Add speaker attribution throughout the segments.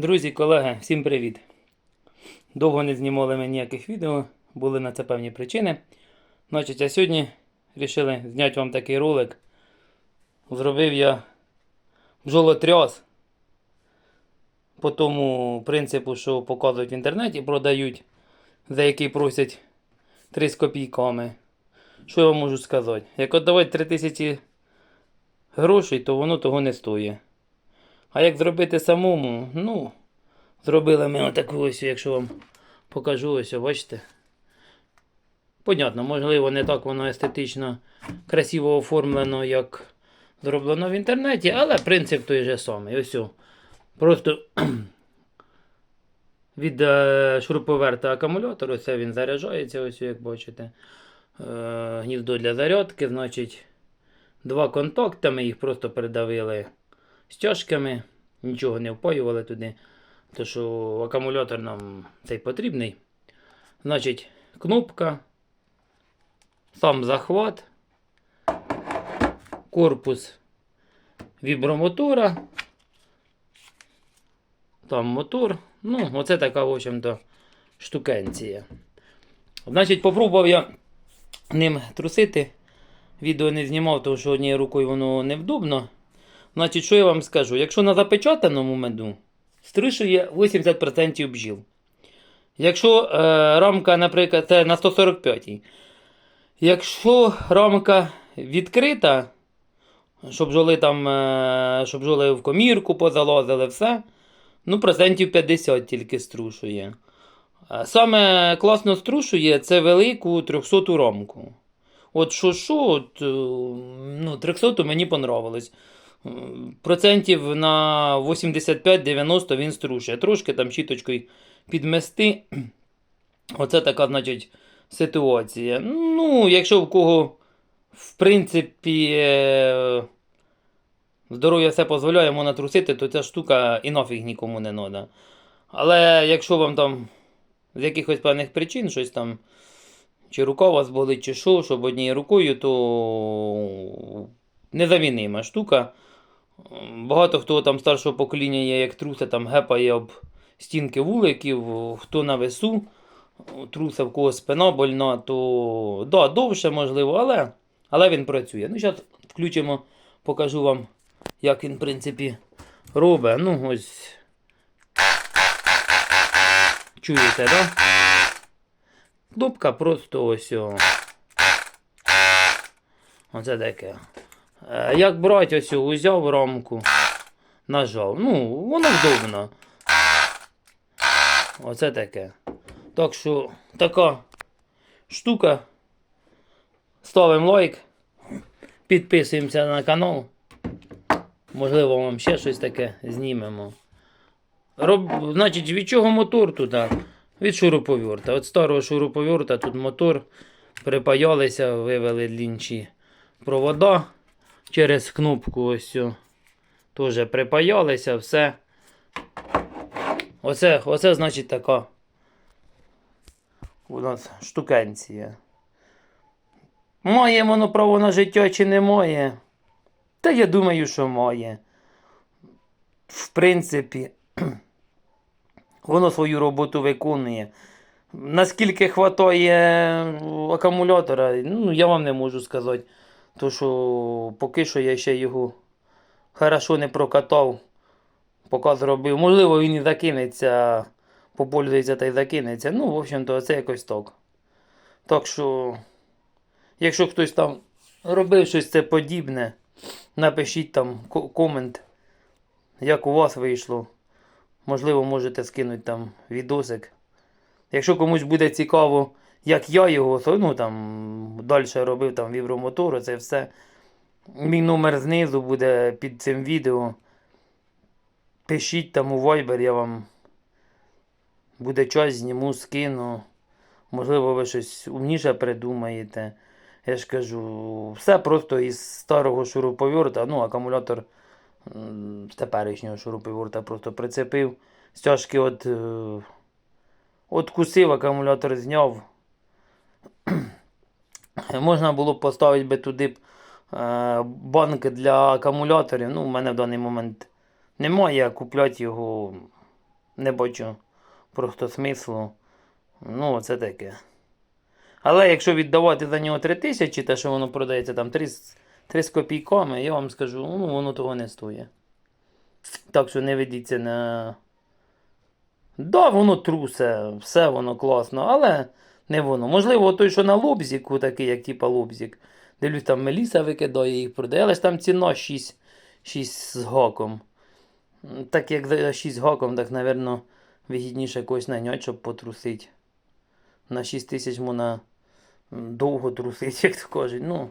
Speaker 1: Друзі, колеги, всім привіт! Довго не знімали ми ніяких відео, були на це певні причини. Значить, а сьогодні вирішили зняти вам такий ролик. Зробив я бджолотряс по тому принципу, що показують в інтернеті, продають, за який просять 3 з копійками. Що я вам можу сказати? Як віддавати 3 тисячі грошей, то воно того не стоїть. А як зробити самому? Ну, зробили ми отаку ось, якщо вам покажу ось, бачите. Понятно, можливо, не так воно естетично красиво оформлено, як зроблено в інтернеті, але принцип той же самий. Ось. о. Просто від е, шуруповерта акумулятор, ось він заряджається, ось як бачите. Е, гніздо для зарядки, значить, два контакти, ми їх просто передавили стяжками, нічого не впаювали туди, тому що акумулятор нам цей потрібний. Значить, кнопка, сам захват, корпус вібромотора, там мотор. Ну, оце така, в общем-то, штукенція. Значить, попробував я ним трусити. Відео не знімав, тому що однією рукою воно невдобно. Значить, що я вам скажу? Якщо на запечатаному меду стришує 80% бджіл. Якщо е, рамка, наприклад, це на 145. Якщо рамка відкрита, щоб бджоли там, е, щоб бджоли в комірку позалазили, все, ну, процентів 50 тільки струшує. Саме класно струшує це велику 300 рамку. От що що, от, е, ну, 300 мені понравилось. Процентів на 85-90 він струшує. Трошки там щіточкою підмести. Оце така, значить, ситуація. Ну, якщо в кого, в принципі, е, здоров'я все дозволяє можна трусити, то ця штука і нафіг нікому не треба. Але якщо вам там з якихось певних причин щось там, чи рука у вас болить, чи що, щоб однією рукою, то незамінима штука. Багато хто там старшого покоління є, як труса, там гепає об стінки вуликів, хто на весу, труса в кого спина больна, то да, довше можливо, але, але він працює. Ну, зараз включимо, покажу вам, як він, в принципі, робить. Ну, ось. Чуєте, да? Кнопка просто ось. Оце таке. Е, Як брати ось узяв рамку, нажав. Ну, воно вдобно. Оце таке. Так що така штука. Ставимо лайк. Підписуємося на канал. Можливо, вам ще щось таке знімемо. Роб... Значить, від чого мотор тут? Від шуруповерта. От старого шуруповерта тут мотор. Припаялися, вивели длінші провода через кнопку ось. Теж припаялися, все. Оце, оце значить така у нас штукенція. Має воно право на життя чи не має? Та я думаю, що має. В принципі, воно свою роботу виконує. Наскільки хватає акумулятора, ну, я вам не можу сказати. То що поки що я ще його хорошо не прокатав, поки зробив. Можливо, він і закинеться, попользується та й закинеться. Ну, в общем-то, це якось так. Так що, якщо хтось там робив щось це подібне, напишіть там комент, як у вас вийшло. Можливо, можете скинути там відосик. Якщо комусь буде цікаво, як я його ну, там, далі робив там вібромотор, це все. Мій номер знизу буде під цим відео. Пишіть там у Viber, я вам буде час, зніму, скину. Можливо, ви щось умніше придумаєте. Я ж кажу, все просто із старого шуруповерта, ну, акумулятор з теперішнього шуруповерта просто прицепив. Стяжки от, е, откусив, акумулятор зняв. Можна було б поставити би туди б, е, банки для акумуляторів. Ну, у мене в даний момент немає, купляти його Не бачу просто смислу. Ну, це таке. Але якщо віддавати за нього 3 тисячі, те, що воно продається там 3, з- 3 з копійками, я вам скажу, ну воно того не стоїть. Так що не ведіться на. Да, воно трусе, все воно класно, але не воно. Можливо, той, що на лобзіку, такий, як типа лобзік. Дивлюсь, там Меліса викидає їх продає, але ж там ціна 6, 6 з гаком. Так як за 6 гаком, так, напевно, вигідніше когось наняти, щоб потрусити. На 6 тисяч можна довго трусити, як то кажуть. Ну,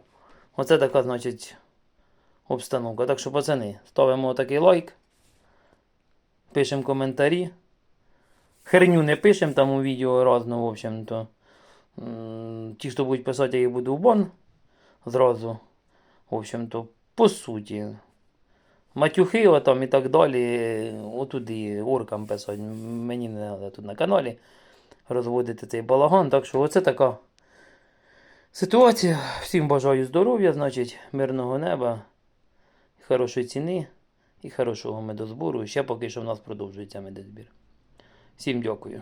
Speaker 1: оце така, значить, обстановка. Так що, пацани, ставимо такий лайк, пишемо коментарі. Херню не пишемо там у відео разно, в общем-то. Ті, хто будуть писати, я їх буду в бан зразу. В общем-то, по суті. Матюхи отам і так далі. Отуди оркам писати. Мені не треба тут на каналі розводити цей балаган. Так що оце така ситуація. Всім бажаю здоров'я, значить, мирного неба, хорошої ціни і хорошого медозбору. Ще поки що в нас продовжується медозбір. Всім дякую.